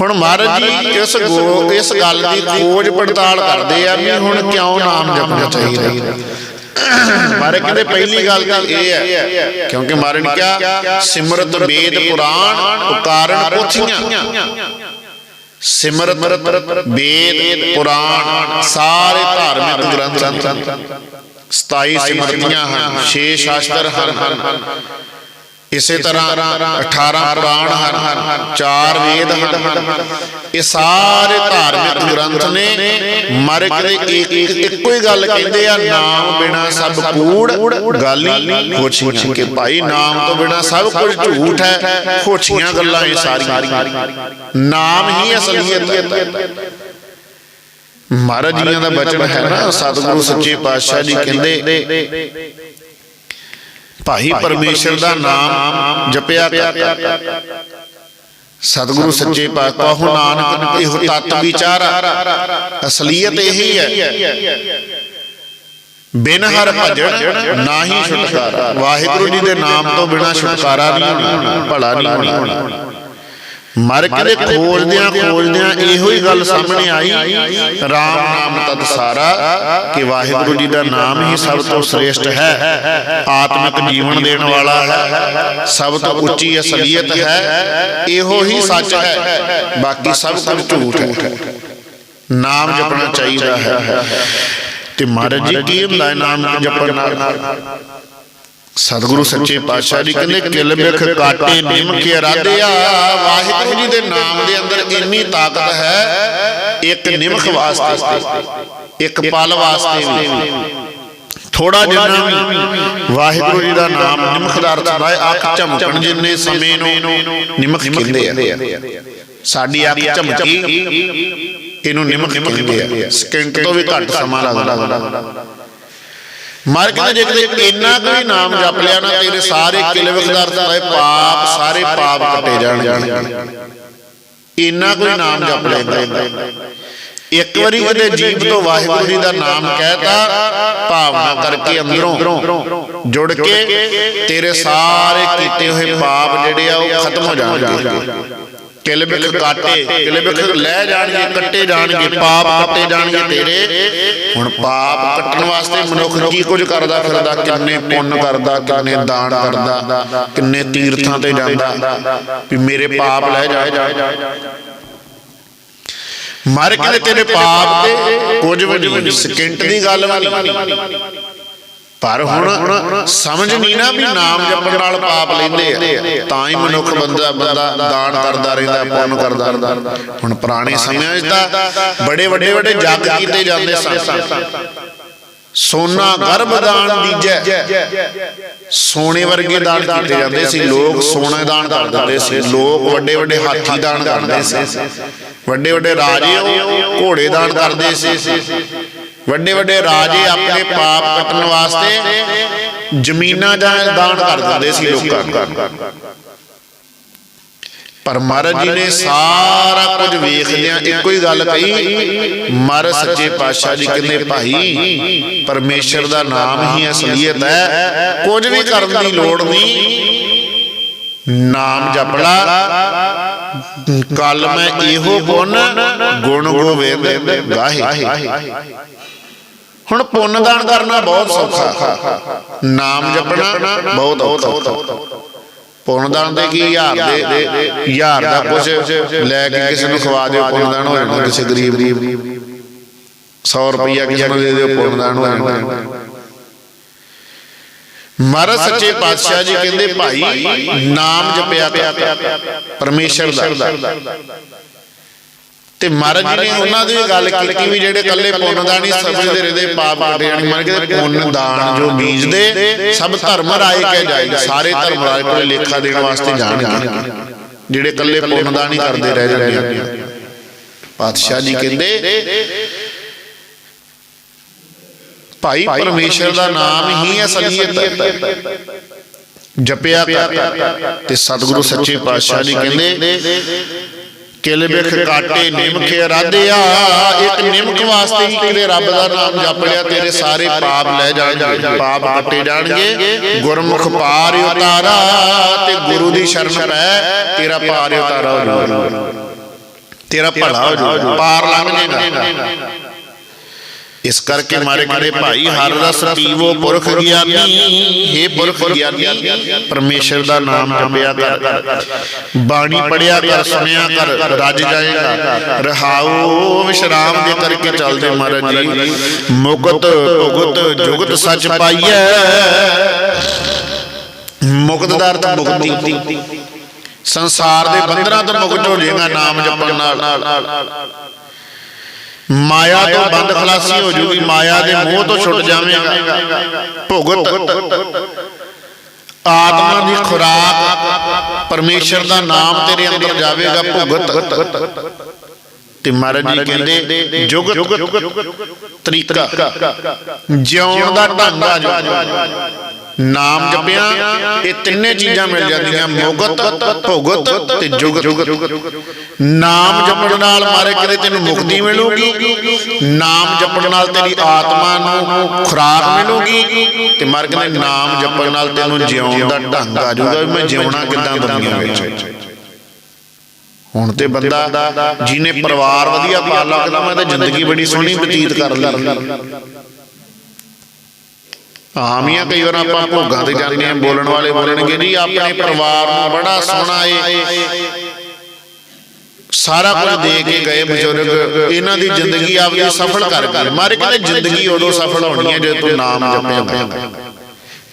ਹੁਣ ਮਹਾਰਾਜ ਜੀ, ਇਸ ਇਸ ਗੱਲ ਦੀ ਖੋਜ ਪੜਤਾਲ ਕਰਦੇ ਆ ਵੀ ਹੁਣ ਕਿਉਂ ਨਾਮ ਜਪਣਾ ਚਾਹੀਦਾ? ਮਾਰੇ ਕਹਿੰਦੇ ਪਹਿਲੀ ਗੱਲ ਤਾਂ ਇਹ ਹੈ, ਕਿਉਂਕਿ ਮਾਰੇ ਨੇ ਸਿਮਰਤ ਵੇਦ ਪੁਰਾਣ, ਉਕਾਰਨ, ਪੋਥੀਆਂ। ਸਿਮਰਤ ਵੇਦ ਪੁਰਾਣ, ਸਾਰੇ ਧਾਰਮਿਕ ਗ੍ਰੰਥ। 27 ਸਿਮਰਤੀਆਂ ਹਨ 6 ਸ਼ਾਸਤਰ ਹਨ। ਇਸੇ ਤਰ੍ਹਾਂ 18 ਪੁਰਾਣ ਹਨ, ਚਾਰ ਵੇਦ ਹਨ। ਇਹ ਸਾਰੇ ਧਾਰਮਿਕ ਗ੍ਰੰਥ ਨੇ ਮਰ ਕੇ ਇੱਕ ਇੱਕੋ ਹੀ ਗੱਲ ਕਹਿੰਦੇ ਆ, ਨਾਮ ਬਿਨਾ ਸਭ ਕੂੜ, ਗੱਲ ਹੀ ਖੋਛੀਆਂ। ਕਿ ਭਾਈ ਨਾਮ ਤੋਂ ਬਿਨਾ ਸਭ ਕੁਝ ਝੂਠ ਹੈ, ਖੋਛੀਆਂ ਗੱਲਾਂ ਇਹ ਸਾਰੀਆਂ। ਨਾਮ ਹੀ ਅਸਲੀਅਤ ਹੈ। ਮਹਾਰਾਜ ਜੀਆਂ ਦਾ ਬਚਨ ਹੈ ਨਾ, ਸਤਿਗੁਰੂ ਸੱਚੇ ਪਾਤਸ਼ਾਹ ਜੀ ਕਹਿੰਦੇ ਭਾਈ ਪਰਮੇਸ਼ਰ ਦਾ ਨਾਮ ਜਪਿਆ ਕਰ ਸਤਿਗੁਰੂ ਸੱਚੇ ਪਾਤਸ਼ਾਹ ਕਹੋ ਨਾਨਕ ਇਹੋ ਤਤ ਵਿਚਾਰ ਅਸਲੀਅਤ ਇਹੀ ਹੈ। ਬਿਨ ਹਰ ਭਜਨ ਨਾਹੀ ਛੁਟਕਾਰਾ। ਵਾਹਿਗੁਰੂ ਜੀ ਦੇ ਨਾਮ ਤੋਂ ਬਿਨਾ ਛੁਟਕਾਰਾ ਨਹੀਂ ਹੋਣਾ। ਭਲਾ ਨਹੀਂ ਹੋਣਾ। ਮਰ ਕੇ ਖੋਜਦਿਆਂ ਖੋਜਦਿਆਂ ਇਹੋ ਹੀ ਗੱਲ ਸਾਹਮਣੇ ਆਈ। RAM ਨਾਮ ਤਦ ਸਾਰਾ ਕਿ ਵਾਹਿਗੁਰੂ ਜੀ ਦਾ ਨਾਮ ਹੀ ਸਭ ਤੋਂ ਸ੍ਰੇਸ਼ਟ ਹੈ। ਆਤਮਿਕ ਜੀਵਨ ਦੇਣ ਵਾਲਾ ਹੈ। ਸਭ ਤੋਂ ਉੱਚੀ ਅਸਲੀਅਤ ਹੈ। ਇਹੋ ਹੀ ਸੱਚ ਹੈ। ਬਾਕੀ ਸਭ ਕੁਝ ਝੂਠ ਹੈ। ਨਾਮ ਜਪਣਾ ਚਾਹੀਦਾ ਹੈ। ਤੇ ਮਹਾਰਾਜ ਜੀ ਕੀ ਹੁੰਦਾ ਹੈ? ਨਾਮ ਜਪਣ ਨਾਲ। ਸਤਿਗੁਰੂ ਸੱਚੇ ਪਾਤਸ਼ਾਹ ਜੀ ਕਹਿੰਦੇ ਕਿਲ ਬਿਖ ਕਾਟੇ ਨਿਮ ਕੇ ਇਰਾਦੇ ਆ ਵਾਹਿਗੁਰੂ ਜੀ ਦੇ ਨਾਮ ਦੇ ਅੰਦਰ ਇੰਨੀ ਤਾਕਤ ਹੈ ਇੱਕ ਨਿਮਖ ਵਾਸਤੇ ਇੱਕ ਪਲ ਵਾਸਤੇ ਵੀ। ਥੋੜਾ ਜਿੰਨਾ ਵੀ। ਵਾਹਿਗੁਰੂ ਜੀ ਦਾ ਨਾਮ ਨਿਮਖ ਦਾ ਅਰਥ ਹੈ। ਅੱਖ ਝਮਕਣ ਜਿੰਨੇ ਸਮੇਂ ਨੂੰ ਨਿਮਖ ਕਹਿੰਦੇ ਆ। ਸਾਡੀ ਅੱਖ ਝਮਕੀ ਇਹਨੂੰ ਨਿਮਖ ਕਹਿੰਦੇ ਆ। ਸਕਿੰਟ ਤੋਂ ਵੀ ਘੱਟ ਸਮਾਂ ਲੱਗਦਾ। ਮਰ ਕਹਿੰਦੇ ਜੇ ਕਿਤੇ ਇੰਨਾ ਕੋਈ ਨਾਮ ਜਪ ਲਿਆ ਨਾ ਤੇਰੇ ਸਾਰੇ ਕਿਲੇ ਵਿਖਦਾਰ ਸਾਰੇ ਪਾਪ ਸਾਰੇ ਪਾਪ ਕੱਟੇ ਜਾਣਗੇ। ਇੰਨਾ ਕੋਈ ਨਾਮ ਜਪ ਲੈਂਦਾ ਇੱਕ ਵਾਰੀ ਉਹਦੇ ਜੀਵ ਤੋਂ ਵਾਹਿਗੁਰੂ ਜੀ ਦਾ ਨਾਮ ਕਹਿਤਾ ਭਾਵਨਾ ਕਰਕੇ ਅੰਦਰੋਂ ਜੁੜ ਕੇ ਤੇਰੇ ਸਾਰੇ ਕੀਤੇ ਹੋਏ ਪਾਪ ਜਿਹੜੇ ਆ ਉਹ ਖਤਮ ਹੋ ਜਾਣਗੇ। ਕਿਲ ਬਿਖ ਕਾਟੇ ਕਿਲ ਬਿਖ ਲੈ ਜਾਣਗੇ ਕੱਟੇ ਜਾਣਗੇ ਪਾਪ ਕੱਟੇ ਜਾਣਗੇ ਤੇਰੇ। ਹੁਣ ਪਾਪ ਕੱਟਣ ਵਾਸਤੇ ਮਨੁੱਖ ਕੀ ਕੁਝ ਕਰਦਾ ਫਿਰਦਾ? ਕਿੰਨੇ ਪੁੰਨ ਕਰਦਾ ਕਿੰਨੇ ਦਾਨ ਕਰਦਾ ਕਿੰਨੇ ਤੀਰਥਾਂ ਤੇ ਜਾਂਦਾ? ਵੀ ਮੇਰੇ ਪਾਪ ਲੈ ਜਾ ਮਰ ਕੇ ਤੇਰੇ ਪਾਪ ਤੇ ਕੁਝ ਵੀ ਨਹੀਂ ਸਕਿੰਟ ਦੀ ਗੱਲ ਵੀ ਨਹੀਂ ਪਰ ਹੁਣ ਸਮਝ ਨਹੀਂ ਨਾ ਵੀ ਨਾਮ ਜਪਣ ਨਾਲ ਪਾਪ ਲੈਂਦੇ ਆ। ਤਾਂ ਹੀ ਮਨੁੱਖ ਬੰਦਾ ਬੰਦਾ ਦਾਨ ਕਰਦਾ ਰਹਿੰਦਾ ਪੁੰਨ ਕਰਦਾ ਰਹਿੰਦਾ। ਹੁਣ ਪੁਰਾਣੇ ਸਮਿਆਂ 'ਚ ਤਾਂ ਬੜੇ ਵੱਡੇ ਵੱਡੇ ਜੱਗ ਕੀਤੇ ਜਾਂਦੇ ਸਨ। ਸੋਨਾ। ਗਰਭ ਦਾਨ ਦੀਜੈ ਸੋਨੇ ਵਰਗੇ ਦਾਨ ਕੀਤੇ ਜਾਂਦੇ ਸੀ। ਲੋਕ ਸੋਨਾ ਦਾਨ ਕਰ ਦਿੰਦੇ ਸੀ। ਲੋਕ ਵੱਡੇ ਵੱਡੇ ਹਾਥੀ ਦਾਨ ਕਰਦੇ ਸੀ। ਵੱਡੇ ਵੱਡੇ ਰਾਜੇ ਘੋੜੇ ਦਾਨ ਕਰਦੇ ਸੀ। ਵੱਡੇ ਵੱਡੇ ਰਾਜੇ ਆਪਣੇ ਪਾਪ ਕੱਟਣ ਵਾਸਤੇ ਜ਼ਮੀਨਾਂ ਦਾ ਦਾਨ ਕਰ ਦਿੰਦੇ ਸੀ ਲੋਕਾਂ ਨੂੰ ਪਰ ਮਹਾਰਾਜ ਜੀ ਨੇ ਸਾਰਾ ਕੁਝ ਵੇਖਦਿਆਂ ਇੱਕੋ ਹੀ ਗੱਲ ਕਹੀ ਮਰ ਸੱਚੇ ਪਾਤਸ਼ਾਹ ਜੀ ਕਹਿੰਦੇ ਭਾਈ ਪਰਮੇਸ਼ਰ ਦਾ ਨਾਮ ਹੀ ਅਸਲੀਅਤ ਹੈ ਕੁਝ ਵੀ ਕਰਨ ਦੀ ਲੋੜ ਨਹੀਂ। ਨਾਮ ਜਪਲਾ ਕੱਲ ਮੈਂ ਇਹੋ ਪੁੰਨ ਗੁਣ ਗੋਬਿੰਦ ਗਾਹੇ। ਹੁਣ ਪੁੰਨ ਦਾਨ ਕਰਨਾ ਬਹੁਤ ਸੌਖਾ। ਨਾਮ ਜਪਣਾ ਬਹੁਤ ਔਖਾ। ਪੁੰਨ ਦਾਨ ਦੇ ਕੀ ਹਜ਼ਾਰ ਦੇ ਹਜ਼ਾਰ ਦਾ ਕੁਝ ਲੈ ਕੇ ਕਿਸੇ ਨੂੰ ਖਵਾ ਦਿਓ, ਪੁੰਨ ਦਾਨ ਹੋ ਜਾਣਾ ਕਿਸੇ ਗਰੀਬ ਦੀ 100 ਰੁਪਈਆ ਕਿਸੇ ਨੂੰ ਦੇ ਦਿਓ, ਪੁੰਨ ਦਾਨ ਹੋ ਜਾਣਾ। ਮਹਾਰਾਜ ਸੱਚੇ ਪਾਤਸ਼ਾਹ ਜੀ ਕਹਿੰਦੇ, ਭਾਈ, ਨਾਮ ਜਪਿਆ ਪਿਆ ਪਰਮੇਸ਼ਰ ਦਾ। ਤੇ ਮਹਾਰਾਜ ਜੀ ਨੇ ਉਹਨਾਂ ਦੀ ਗੱਲ ਕੀਤੀ ਵੀ ਜਿਹੜੇ ਕੱਲੇ ਪੁੰਨ ਦਾ ਨਹੀਂ ਸਮਝਦੇ ਰਹਿੰਦੇ ਪਾਪ ਕੱਢੇ ਜਾਣੀ ਮਨ ਕਹਿੰਦੇ ਪੁੰਨ ਦਾਨ ਜੋ ਬੀਜਦੇ ਸਭ ਧਰਮ ਰਾਏ ਕੇ ਜਾਈ ਸਾਰੇ ਧਰਮ ਰਾਏ ਕੋਲੇ ਲੇਖਾ ਦੇਣ ਵਾਸਤੇ ਜਾਣਗੇ। ਜਿਹੜੇ ਕੱਲੇ ਪੁੰਨ ਦਾ ਨਹੀਂ ਕਰਦੇ ਰਹਿ ਜਾਂਦੇ ਆ। ਪਾਤਸ਼ਾਹ ਜੀ ਕਹਿੰਦੇ ਭਾਈ ਪਰਮੇਸ਼ਰ ਦਾ ਨਾਮ ਹੀ ਅਸਲੀਅਤ ਹੈ ਜਪਿਆ ਕਰ। ਤੇ ਸਤਿਗੁਰੂ ਸੱਚੇ ਪਾਤਸ਼ਾਹ ਜੀ ਕਹਿੰਦੇ ਕਿਲ ਬਿਖ ਕਾਟੇ ਨਿਮਖ ਅਰਾਧਿਆ ਇੱਕ ਨਿਮਖ ਵਾਸਤੇ ਹੀ ਕਿਤੇ ਰੱਬ ਦਾ ਨਾਮ ਜਪ ਲਿਆ ਤੇਰੇ ਸਾਰੇ ਪਾਪ ਲੈ ਜਾਣਗੇ ਪਾਪ ਕੱਟੇ ਜਾਣਗੇ ਗੁਰਮੁਖ ਪਾਰ ਉਤਾਰਾ ਤੇ ਗੁਰੂ ਦੀ ਸ਼ਰਨ ਪੈ ਤੇਰਾ ਪਾਰ ਉਤਾਰਾ ਹੋ ਜਾਊਗਾ। ਤੇਰਾ ਭਲਾ ਹੋ ਜਾਊਗਾ। ਪਾਰ ਲੰਘ ਜਾਏਗਾ ਇਸ ਕਰਕੇ ਮਾਰੇ ਕਰੇ ਭਾਈ ਹਰ ਰਸ ਪੀਵੋ ਪੁਰਖ ਗਿਆਨੀ हे ਪੁਰਖ ਗਿਆਨੀ ਪਰਮੇਸ਼ਰ ਦਾ ਨਾਮ ਜਪਿਆ ਕਰ ਬਾਣੀ ਪੜਿਆ ਕਰ ਸੁਣਿਆ ਕਰ ਰੱਜ ਜਾਏਗਾ। ਰਹਾਉ ਵਿਸ਼ਰਾਮ ਦੇ ਕਰਕੇ ਚੱਲਦੇ ਮਹਾਰਾਜ ਜੀ। ਮੁਕਤ ਭੁਗਤ ਜੁਗਤ ਸੱਚ ਪਾਈਐ। ਮੁਕਤ ਦਾ ਅਰਥ ਮੁਕਤੀ ਸੰਸਾਰ ਦੇ ਬੰਧਨਾਂ ਤੋਂ ਮੁਕਤ ਹੋ ਜਾਏਗਾ ਨਾਮ ਜਪਣ ਨਾਲ। ਮਾਇਆ ਤੋਂ ਬੰਦ ਖਲਾਸੀ ਹੋ ਜੂਗੀ ਮਾਇਆ ਦੇ ਮੋਹ ਤੋਂ ਛੁੱਟ ਜਾਵੇਂਗਾ। ਭੁਗਤ ਆਤਮਾ ਦੀ ਖੁਰਾਕ ਪਰਮੇਸ਼ਰ ਦਾ ਨਾਮ ਤੇਰੇ ਅੰਦਰ ਜਾਵੇਗਾ ਭੁਗਤ। ਤੇ ਮਹਾਰਾਜ ਜੀ ਕਹਿੰਦੇ ਜੁਗਤ ਤਰੀਕਾ। ਜਿਉਣ ਦਾ ਢੰਗ ਆ ਜੋ ਨਾਮ ਜਪਿਆ ਇਹ ਤਿੰਨੇ ਚੀਜ਼ਾਂ ਮਿਲ ਜਾਂਦੀਆਂ ਮੁਗਤ ਭੁਗਤ ਤੇ ਜੁਗਤ। ਨਾਮ ਜਪਣ ਨਾਲ ਮਾਰੇ ਕਰੇ ਤੈਨੂੰ ਮੁਕਤੀ ਮਿਲੂਗੀ? ਨਾਮ ਜਪਣ ਨਾਲ ਤੇਰੀ ਆਤਮਾ ਨੂੰ ਖੁਰਾਕ ਮਿਲੂਗੀ ਤੇ ਮਾਰੇ ਕਹਿੰਦੇ ਨਾਮ ਜਪਣ ਨਾਲ ਤੈਨੂੰ ਜਿਉਣ ਦਾ ਢੰਗ ਆ ਜਾਊਗਾ ਵੀ ਮੈਂ ਜਿਉਣਾ ਕਿੱਦਾਂ ਦੁਨੀਆ ਵਿੱਚ। ਹੁਣ ਤੇ ਬੰਦਾ ਜਿਹਨੇ ਪਰਿਵਾਰ ਵਧੀਆ ਪਾਲ ਲੱਗਦਾ ਮੈਂ ਤਾਂ ਜ਼ਿੰਦਗੀ ਬੜੀ ਸੋਹਣੀ ਬਤੀਤ ਕਰ ਲਈ। ਆਮ ਕਈ ਵਾਰ ਆਪਾਂ ਭੋਗਾਂ ਤੇ ਜਾਂਦੇ ਆ ਬੋਲਣ ਵਾਲੇ ਬੋਲਣਗੇ, ਜੀ, ਆਪਣੇ ਪਰਿਵਾਰ ਨੂੰ ਬੜਾ ਸੋਹਣਾ ਏ। ਸਾਰਾ ਕੁਝ ਦੇ ਕੇ ਗਏ ਬਜ਼ੁਰਗ, ਇਹਨਾਂ ਦੀ ਜ਼ਿੰਦਗੀ ਆਪਦੀ ਸਫਲ ਕਰ ਕਰ ਮਾਰੇ ਕਹਿੰਦੇ ਜ਼ਿੰਦਗੀ ਉਦੋਂ ਸਫਲ ਹੋਣੀ ਹੈ ਜਦੋਂ ਤੂੰ ਨਾਮ ਜਪੇਂਗਾ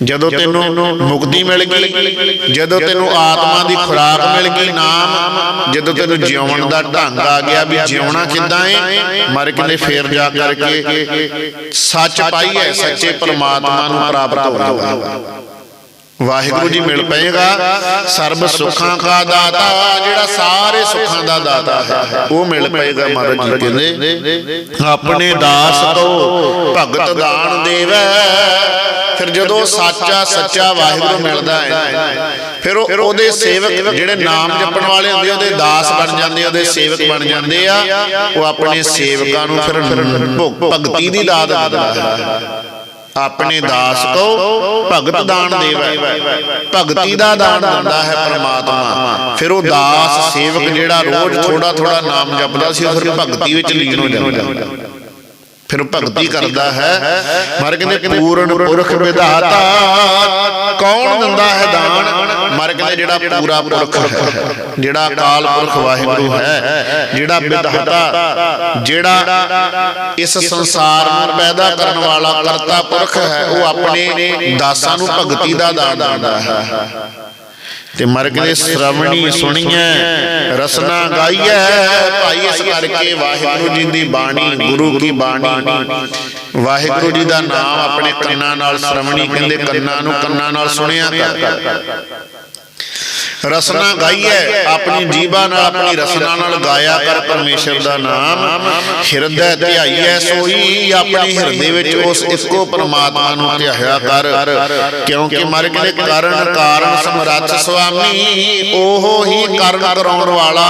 ਜਦੋਂ ਤੈਨੂੰ ਮੁਕਤੀ ਮਿਲ ਗਈ ਜਦੋਂ ਤੈਨੂੰ ਆਤਮਾ ਦੀ ਖੁਰਾਕ ਮਿਲ ਗਈ ਨਾਮ ਜਦੋਂ ਤੈਨੂੰ ਜਿਉਣ ਦਾ ਢੰਗ ਆ ਗਿਆ ਵੀ ਜਿਉਣਾ ਕਿੱਦਾਂ ਏ ਮਰ ਕਿਲੇ ਫੇਰ ਜਾ ਕਰਕੇ ਸੱਚ ਪਾਈਏ ਸੱਚੇ ਪਰਮਾਤਮਾ ਨੂੰ ਪ੍ਰਾਪਤ ਹੋ ਜਾਊਗਾ ਵਾਹਿਗੁਰੂ ਜੀ ਮਿਲ ਪਏਗਾ। ਸਰਬ ਸੁੱਖਾਂ ਦਾ ਦਾਤਾ ਜਿਹੜਾ ਸਾਰੇ ਸੁੱਖਾਂ ਦਾ ਦਾਤਾ ਹੈ। ਉਹ ਮਿਲ ਪਏਗਾ ਮਹਾਰਾਜ ਜੀ ਕਹਿੰਦੇ ਆਪਣੇ ਦਾਸ ਤੋਂ ਭਗਤ ਦਾਨ ਦੇਵੈ। ਫਿਰ ਜਦੋਂ ਸੱਚਾ ਸੱਚਾ ਵਾਹਿਗੁਰੂ ਮਿਲਦਾ ਹੈ। ਫਿਰ ਉਹ ਉਹਦੇ ਸੇਵਕ ਜਿਹੜੇ ਨਾਮ ਜਪਣ ਵਾਲੇ ਹੁੰਦੇ ਉਹਦੇ ਦਾਸ ਬਣ ਜਾਂਦੇ ਉਹਦੇ ਸੇਵਕ ਬਣ ਜਾਂਦੇ ਆ। ਉਹ ਆਪਣੇ ਸੇਵਕਾਂ ਨੂੰ ਫਿਰ ਭਗਤੀ ਦੀ ਦਾਤ ਦਿੰਦਾ ਹੈ। ਆਪਣੇ ਦਾਸ ਕੋ ਭਗਤ ਦਾਨ ਦੇਵੈ। ਭਗਤੀ ਦਾ ਦਾਨ ਦਿੰਦਾ ਹੈ ਪ੍ਰਮਾਤਮਾ। ਫਿਰ ਉਹ ਦਾਸ ਸੇਵਕ ਜਿਹੜਾ ਰੋਜ਼ ਥੋੜਾ ਥੋੜਾ ਨਾਮ ਜਪਦਾ ਸੀ ਉਹ ਫਿਰ ਭਗਤੀ ਵਿੱਚ ਲੀਨ ਹੋ ਜਾਂਦਾ। ਫਿਰ ਭਗਤੀ ਕਰਦਾ ਹੈ। ਮਰ ਕਹਿੰਦੇ ਪੂਰਨ ਪੁਰਖ ਵਿਧਾਤਾ। ਕੌਣ ਦਿੰਦਾ ਹੈ ਦਾਨ? ਮਰ ਕਹਿੰਦੇ ਜਿਹੜਾ ਪੂਰਾ ਪੁਰਖ ਹੈ। ਜਿਹੜਾ ਅਕਾਲ ਪੁਰਖ ਵਾਹਿਗੁਰੂ ਹੈ। ਜਿਹੜਾ ਵਿਧਾਤਾ ਜਿਹੜਾ ਇਸ ਸੰਸਾਰ ਨੂੰ ਪੈਦਾ ਕਰਨ ਵਾਲਾ ਕਰਤਾ ਪੁਰਖ ਹੈ ਉਹ ਆਪਣੇ ਦਾਸਾਂ ਨੂੰ ਭਗਤੀ ਦਾ ਦਾਨ ਦਿੰਦਾ ਹੈ। ਤੇ ਮਰ ਕੇ ਸ਼ਰਵਣੀ ਸੁਣੀਐ ਰਸਨਾ ਗਾਈਐ ਭਾਈ ਇਸ ਕਰਕੇ ਵਾਹਿਗੁਰੂ ਜੀ ਦੀ ਬਾਣੀ ਗੁਰੂ ਕੀ ਬਾਣੀ। ਵਾਹਿਗੁਰੂ ਜੀ ਦਾ ਨਾਮ ਆਪਣੇ ਕੰਨਾਂ ਨਾਲ ਸ਼ਰਵਣੀ ਕਹਿੰਦੇ ਕੰਨਾਂ ਨੂੰ ਕੰਨਾਂ ਨਾਲ ਸੁਣਿਆ ਕਰ। ਰਸਨਾ ਗਾਈਐ ਆਪਣੀ ਜੀਬਾ ਨਾਲ ਆਪਣੀ ਰਸਨਾ ਨਾਲ ਗਾਇਆ ਕਰ ਪਰਮੇਸ਼ਰ ਦਾ ਨਾਮ। ਹਿਰਦੈ ਧਿਆਈਐ ਸੋਈ ਆਪਣੀ ਹਿਰਦੇ ਵਿੱਚ ਉਸ ਇੱਕੋ ਪਰਮਾਤਮਾ ਨੂੰ ਧਿਆਇਆ ਕਰ। ਕਿਉਂਕਿ ਮਰ ਕੇ ਕਾਰਨ ਕਾਰਨ ਸਮਰੱਥ ਸੁਆਮੀ ਉਹ ਹੀ ਕਰਨ ਕਰਾਉਣ ਵਾਲਾ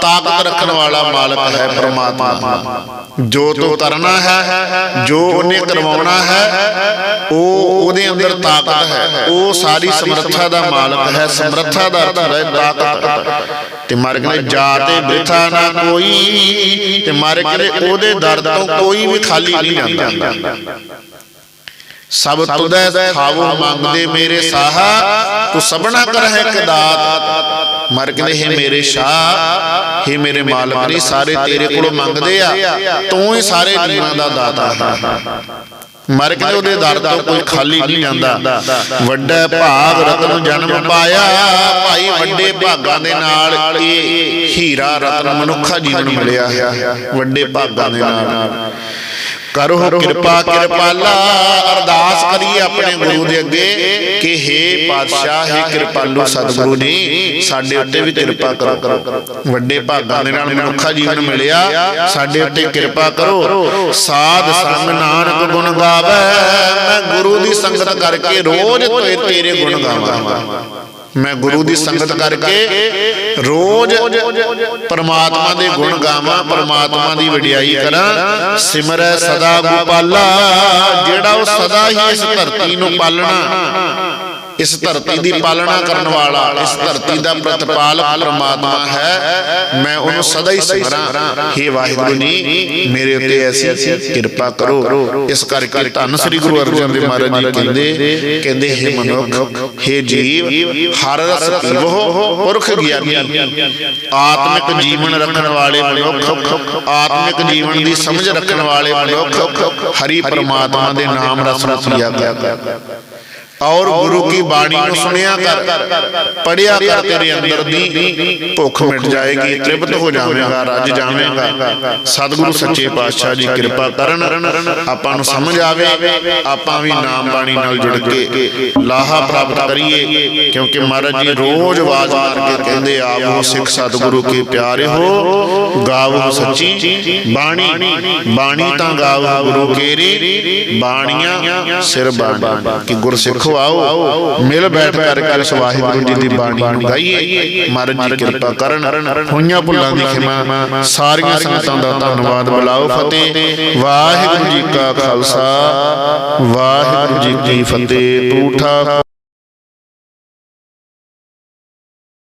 ਤਾਕਤ ਰੱਖਣ ਵਾਲਾ ਮਾਲਕ ਹੈ ਪਰਮਾਤਮਾ। ਜੋ ਤੂੰ ਕਰਨਾ ਹੈ ਜੋ ਉਹਨੇ ਕਰਵਾਉਣਾ ਹੈ ਉਹ ਉਹਦੇ ਅੰਦਰ ਤਾਕਤ ਹੈ। ਉਹ ਸਾਰੀ ਸਮਰੱਥਾ ਦਾ ਮਾਲਕ ਹੈ। ਸਮਰੱਥਾ ਦਾ ਅਰਥ ਹੈ ਤਾਕਤ ਤੇ ਮਰ ਕੇ ਜਾ ਤੇ ਬਿਠਾ ਨਾ ਕੋਈ, ਤੇ ਮਰ ਕੇ ਉਹਦੇ ਦਰ ਤੋਂ ਕੋਈ ਵੀ ਖਾਲੀ ਨਹੀਂ ਜਾਂਦਾ। ਸਭ ਤੁਦੈ ਖਾਵੋ ਮੰਗਦੇ ਮੇਰੇ ਸਾਹਾ, ਤੂੰ ਸਭਨਾ ਕਰਹਿ ਕਦਾਤ ਮਰ ਕਹਿੰਦੇ, ਹੈ ਮੇਰੇ ਸ਼ਾਹ, ਹੈ ਮੇਰੇ ਮਾਲਕ ਨਹੀਂ ਸਾਰੇ ਤੇਰੇ ਕੋਲੋਂ ਮੰਗਦੇ ਆ, ਤੂੰ ਹੀ ਸਾਰੇ ਜੀਵਾਂ ਦਾ ਦਾਤਾ ਹੈ। ਮਰ ਕੇ ਉਹਦੇ ਦਰ ਤੋਂ ਕੋਈ ਖਾਲੀ ਨਹੀਂ ਜਾਂਦਾ। ਵੱਡਾ ਭਾਗ ਰਤਨ ਜਨਮ ਪਾਇਆ। ਭਾਈ ਵੱਡੇ ਭਾਗਾਂ ਦੇ ਨਾਲ ਇਹ ਹੀਰਾ ਰਤਨ ਮਨੁੱਖਾ ਜੀਵਨ ਮਿਲਿਆ। ਵੱਡੇ ਭਾਗਾਂ ਦੇ ਨਾਲ। ਕਰੋ ਕਿਰਪਾ ਕਿਰਪਾਲਾ ਅਰਦਾਸ ਕਰੀਏ ਆਪਣੇ ਗੁਰੂ ਦੇ ਅੱਗੇ ਕਿ हे ਪਾਤਸ਼ਾਹ हे ਕਿਰਪਾਲੂ ਸਤਿਗੁਰੂ ਜੀ ਸਾਡੇ ਉੱਤੇ ਵੀ ਕਿਰਪਾ ਕਰੋ। ਵੱਡੇ ਭਾਗਾਂ ਦੇ ਨਾਲ ਮਨੁੱਖਾ ਜੀਵਨ ਮਿਲਿਆ ਸਾਡੇ ਉੱਤੇ ਕਿਰਪਾ ਕਰੋ। ਸਾਧ ਸੰਗ ਨਾਨਕ ਗੁਣ ਗਾਵੇ। ਮੈਂ ਗੁਰੂ ਦੀ ਸੰਗਤ ਕਰਕੇ ਰੋਜ਼ ਤੇਰੇ ਗੁਣ ਗਾਵਾਂ। ਮੈਂ ਗੁਰੂ ਦੀ ਸੰਗਤ ਕਰਕੇ ਰੋਜ਼ ਪਰਮਾਤਮਾ ਦੇ ਗੁਣ ਗਾਵਾਂ, ਪਰਮਾਤਮਾ ਦੀ ਵਡਿਆਈ ਕਰਾਂ। ਸਿਮਰੈ ਸਦਾ ਗੋਪਾਲਾ, ਜਿਹੜਾ ਉਹ ਸਦਾ ਹੀ ਇਸ ਧਰਤੀ ਨੂੰ ਪਾਲਣਾ। ਇਸ ਧਰਤੀ ਦੀ ਪਾਲਣਾ ਕਰਨ ਵਾਲਾ ਇਸ ਧਰਤੀ ਦਾ ਪ੍ਰਤਪਾਲਕ ਪਰਮਾਤਮਾ ਹੈ ਮੈਂ ਉਹਨੂੰ ਸਦਾ ਹੀ ਸਿਮਰਾਂ हे ਵਾਹਿਗੁਰੂ ਜੀ ਮੇਰੇ ਉੱਤੇ ਐਸੀ ਕਿਰਪਾ ਕਰੋ ਇਸ ਕਰਕੇ ਧੰਨ ਸ੍ਰੀ ਗੁਰੂ ਅਰਜਨ ਦੇਵ ਮਹਾਰਾਜ ਜੀ ਕਹਿੰਦੇ ਕਹਿੰਦੇ हे ਮਨੁੱਖ हे ਜੀਵ ਹਰ ਰਸ ਪੀਵੋ ਪੁਰਖ ਗਿਆਨੀ ਆਤਮਿਕ ਜੀਵਨ ਰੱਖਣ ਵਾਲੇ ਮਨੁੱਖ ਆਤਮਿਕ ਜੀਵਨ ਦੀ ਸਮਝ ਰੱਖਣ ਵਾਲੇ ਮਨੁੱਖ ਹਰੀ ਪ੍ਰਮਾਤਮਾ ਦੇ ਨਾਮ ਰਸ ਨੂੰ ਪੀਆ ਕਰ ਔਰ ਗੁਰੂ ਕੀ ਬਾਣੀ ਨੂੰ ਸੁਣਿਆ ਕਰ ਪੜਿਆ ਕਰ। ਤੇਰੇ ਅੰਦਰ ਦੀ ਭੁੱਖ ਮਿਟ ਜਾਏਗੀ ਤ੍ਰਿਪਤ ਹੋ ਜਾਵੇਂਗਾ ਰੱਜ ਜਾਵੇਂਗਾ। ਸਤਿਗੁਰੂ ਸੱਚੇ ਪਾਤਸ਼ਾਹ ਜੀ ਕਿਰਪਾ ਕਰਨ ਆਪਾਂ ਨੂੰ ਸਮਝ ਆਵੇ ਆਪਾਂ ਵੀ ਨਾਮ ਬਾਣੀ ਨਾਲ ਜੁੜ ਕੇ ਲਾਹਾ ਪ੍ਰਾਪਤ ਕਰੀਏ ਕਿਉਂਕਿ ਮਹਾਰਾਜ ਜੀ ਰੋਜ਼ ਆਵਾਜ਼ ਮਾਰ ਕੇ ਕਹਿੰਦੇ ਆਵੋ ਸਿੱਖ ਸਤਿਗੁਰੂ ਕੇ ਪਿਆਰੇ ਹੋ ਗਾਵੋ ਸੱਚੀ ਬਾਣੀ ਬਾਣੀ ਤਾਂ ਗਾਵੋ ਗੁਰੂ ਕੇਰੀ ਬਾਣੀਆਂ ਸਿਰ ਬਾਣੀ ਕਿ ਗੁਰਸਿੱਖੋ ਆਓ ਮਿਲ ਬੈਠ ਕਰਕੇ ਇਸ ਵਾਹਿਗੁਰੂ ਜੀ ਦੀ ਬਾਣੀ ਨੂੰ ਗਾਈਏ ਮਹਾਰਾਜ ਜੀ ਕਿਰਪਾ ਕਰਨ। ਹੋਈਆਂ ਭੁੱਲਾਂ ਦੀ ਖਿਮਾ। ਸਾਰੀਆਂ ਸੰਗਤਾਂ ਦਾ ਧੰਨਵਾਦ। ਬੁਲਾਓ ਫਤਿਹ। ਵਾਹਿਗੁਰੂ ਜੀ ਕਾ ਖਾਲਸਾ। ਵਾਹਿਗੁਰੂ ਜੀ ਕੀ ਫਤਿਹ। ਤੂਠਾ